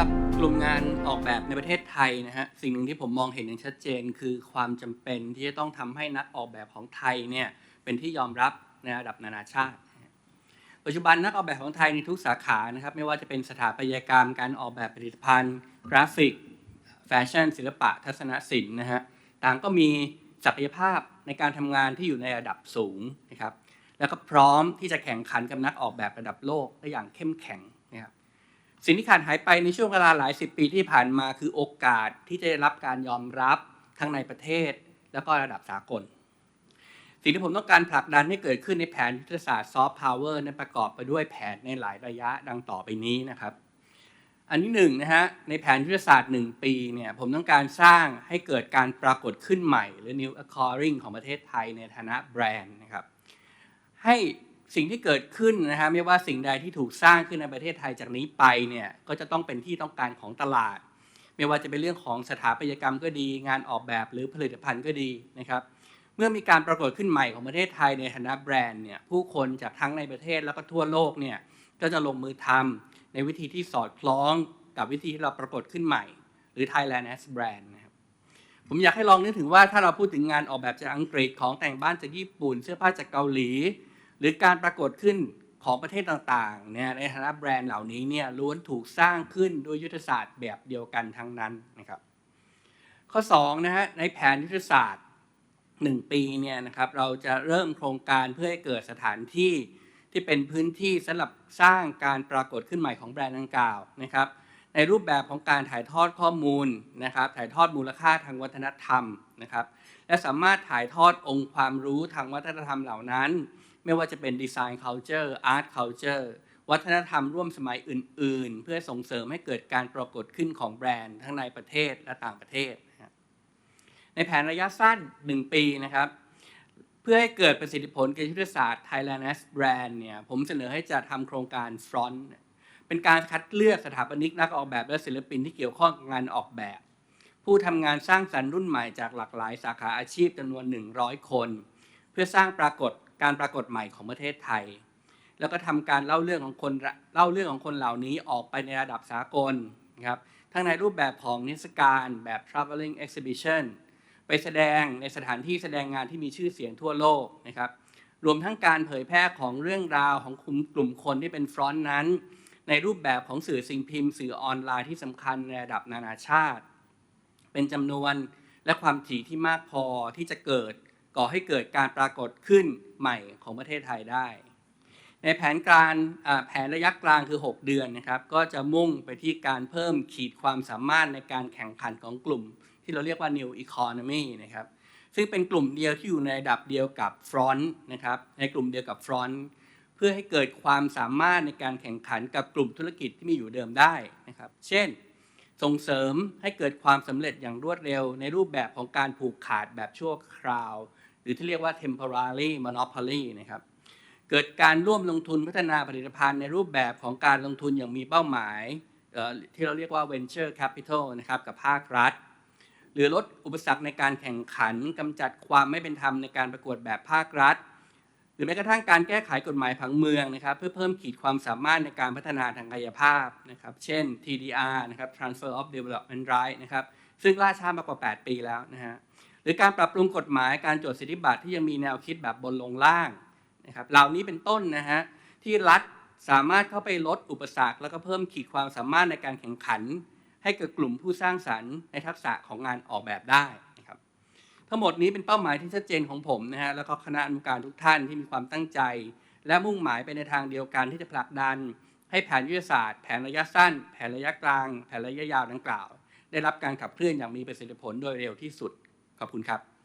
หรับกลุ่มงานออกแบบในประเทศไทยนะฮะสิ่งหนึ่งที่ผมมองเห็นอย่างชัดเจน คือความจำเป็นที่จะต้องทำให้นักออกแบบของไทยเนี่ยเป็นที่ยอมรับในระดับนานาชาติ ปัจจุบันนักออกแบบของไทยในทุกสาขานะครับไม่ว่าจะเป็นสถาปัตยกรรม การออกแบบผลิตภัณฑ์ กราฟิก แฟชั่น ศิลปะ ทัศนศิลป์นะฮะต่างก็มีศักยภาพในการทำงานที่อยู่ในระดับสูงนะครับแล้วก็พร้อมที่จะแข่งขันกับนักออกแบบระดับโลกได้อย่างเข้มแข็ง สิ่งที่ขาดหายไปในช่วงเวลาหลายสิบปีที่ผ่านมาคือโอกาสที่จะได้รับการยอมรับทั้งในประเทศ แล้วก็ระดับสากล สิ่งที่ผมต้องการผลักดันให้เกิดขึ้นในแผนยุทธศาสตร์ซอฟต์พาวเวอร์นั้นประกอบไปด้วยแผนในหลายระยะดังต่อไปนี้นะครับ อันที่หนึ่งนะฮะในแผนยุทธศาสตร์ 1 ปีเนี่ยผมต้องการสร้างให้เกิดการปรากฏขึ้นใหม่ หรือ new occurring ของประเทศไทยในฐานะแบรนด์นะครับให้ สิ่งที่เกิดขึ้นนะฮะไม่ว่าสิ่งใดที่ถูกสร้างขึ้นในประเทศไทยจากนี้ไปเนี่ยก็จะต้องเป็นที่ต้องการของตลาด ไม่ว่าจะเป็นเรื่องของสถาปัตยกรรมก็ดี งานออกแบบหรือผลิตภัณฑ์ก็ดีนะครับ เมื่อมีการปรากฏขึ้นใหม่ของประเทศไทยในฐานะแบรนด์เนี่ยผู้คนจากทั้งในประเทศแล้วก็ทั่วโลกเนี่ยก็จะลงมือทำในวิธีที่สอดคล้องกับวิธีที่เราปรากฏขึ้นใหม่ หรือ Thailand as Brand นะครับผมอยากให้ลองนึกถึงว่าถ้าเราพูดถึงงานออกแบบจากอังกฤษของแต่งบ้านจากญี่ปุ่น เสื้อผ้าจากเกาหลี หรือการปรากฏขึ้นของประเทศต่างๆเนี่ยในฐานะแบรนด์เหล่านี้เนี่ยล้วนถูกสร้างขึ้นโดยยุทธศาสตร์แบบเดียวกันทั้งนั้นนะครับ ข้อ2นะฮะในแผนยุทธศาสตร์ 1 ปีเนี่ยนะครับเราจะเริ่มโครงการเพื่อให้เกิดสถานที่ที่เป็นพื้นที่สำหรับสร้างการปรากฏขึ้นใหม่ของแบรนด์ดังกล่าวนะครับในรูปแบบของการถ่ายทอดข้อมูลนะครับถ่ายทอดมูลค่าทางวัฒนธรรมนะครับและสามารถถ่ายทอดองค์ความรู้ทางวัฒนธรรมเหล่านั้น ไม่ว่าจะเป็นดีไซน์ culture art culture วัฒนธรรมร่วมสมัยอื่น ๆ เพื่อส่งเสริมให้เกิดการปรากฏขึ้นของแบรนด์ทั้งในประเทศและต่างประเทศ ในแผนระยะสั้น 1 ปีนะครับ เพื่อให้เกิดประสิทธิผลกับยุทธศาสตร์ Thailand as Brand เนี่ยผมเสนอให้จัดทำโครงการ Front เป็นการคัดเลือกสถาปนิกนักออกแบบและศิลปินที่เกี่ยวข้องกับงานออกแบบ ผู้ทำงานสร้างสรรค์รุ่นใหม่จากหลากหลายสาขาอาชีพจำนวน 100 คน เพื่อสร้างปรากฏ การปรากฏใหม่ของประเทศไทย แล้วก็ทำการเล่าเรื่องของคนเล่าเรื่องของคนเหล่านี้ออกไปในระดับสากลนะครับทั้งในรูปแบบของนิทรรศการแบบ traveling exhibition ไปแสดงในสถานที่แสดงงานที่มีชื่อเสียงทั่วโลกนะครับรวมทั้งการเผยแพร่ของเรื่องราวของกลุ่มกลุ่มคนที่เป็นฟรอนต์นั้น ในรูปแบบของสื่อสิ่งพิมพ์ สื่อออนไลน์ที่สำคัญในระดับนานาชาติ เป็นจำนวนและความถี่ที่มากพอที่จะเกิด ก่อให้เกิดการปรากฏขึ้นใหม่ของประเทศไทยได้ ในแผนการแผนระยะกลางคือ 6 เดือนนะครับก็จะมุ่งไปที่การเพิ่มขีดความสามารถในการแข่งขันของกลุ่ม ที่เราเรียกว่า New Economy นะครับซึ่งเป็นกลุ่มเดียวที่อยู่ในระดับเดียวกับ Front นะครับในกลุ่มเดียวกับ Front เพื่อให้เกิดความสามารถในการแข่งขันกับกลุ่มธุรกิจที่มีอยู่เดิมได้นะครับเช่นส่งเสริมให้เกิดความสำเร็จอย่างรวดเร็วในรูปแบบของการผูกขาดแบบชั่วคราว รือที่เรียกว่า temporary monopoly นะครับเกิดการร่วมลงทุนพัฒนาผลิตภัณฑ์ในรูปแบบของการลงทุนอย่างมีเป้าหมาย ที่เราเรียกว่า venture capital นะครับกับภาครัฐ หรือลดอุปสรรคในการแข่งขันกำจัดความไม่เป็นธรรมในการประกวดแบบภาครัฐ หรือแม้กระทั่งการแก้ไขกฎหมายผังเมืองนะครับเพื่อเพิ่มขีดความสามารถในการพัฒนาทางกายภาพนะครับเช่น TDR นะครับ Transfer of Development Right นะครับซึ่งล่าช้ามากกว่า 8 ปีแล้วนะฮะ รือการปรับปรุงกฎหมายการจดสิทธิบัตรที่ยังมีแนวคิดแบบบนลงล่างนะครับเหล่านี้เป็นต้นนะฮะที่รัฐสามารถเข้าไปลดอุปสรรค แล้วก็เพิ่มขีดความสามารถในการแข่งขัน ให้เกิดกลุ่มผู้สร้างสรรค์ในทักษะของงานออกแบบได้นะครับทั้งหมดนี้เป็นเป้าหมายที่ชัดเจนของผมนะฮะแล้วก็คณะอนุการทุกท่านที่มีความตั้งใจ และมุ่งหมายไปในทางเดียวกันที่จะผลักดัน ให้แผนยุทธศาสตร์ แผนระยะสั้น แผนระยะกลาง แผนระยะยาวดังกล่าว ได้รับการขับเคลื่อนอย่างมีประสิทธิผลโดยเร็วที่สุด ขอบคุณครับ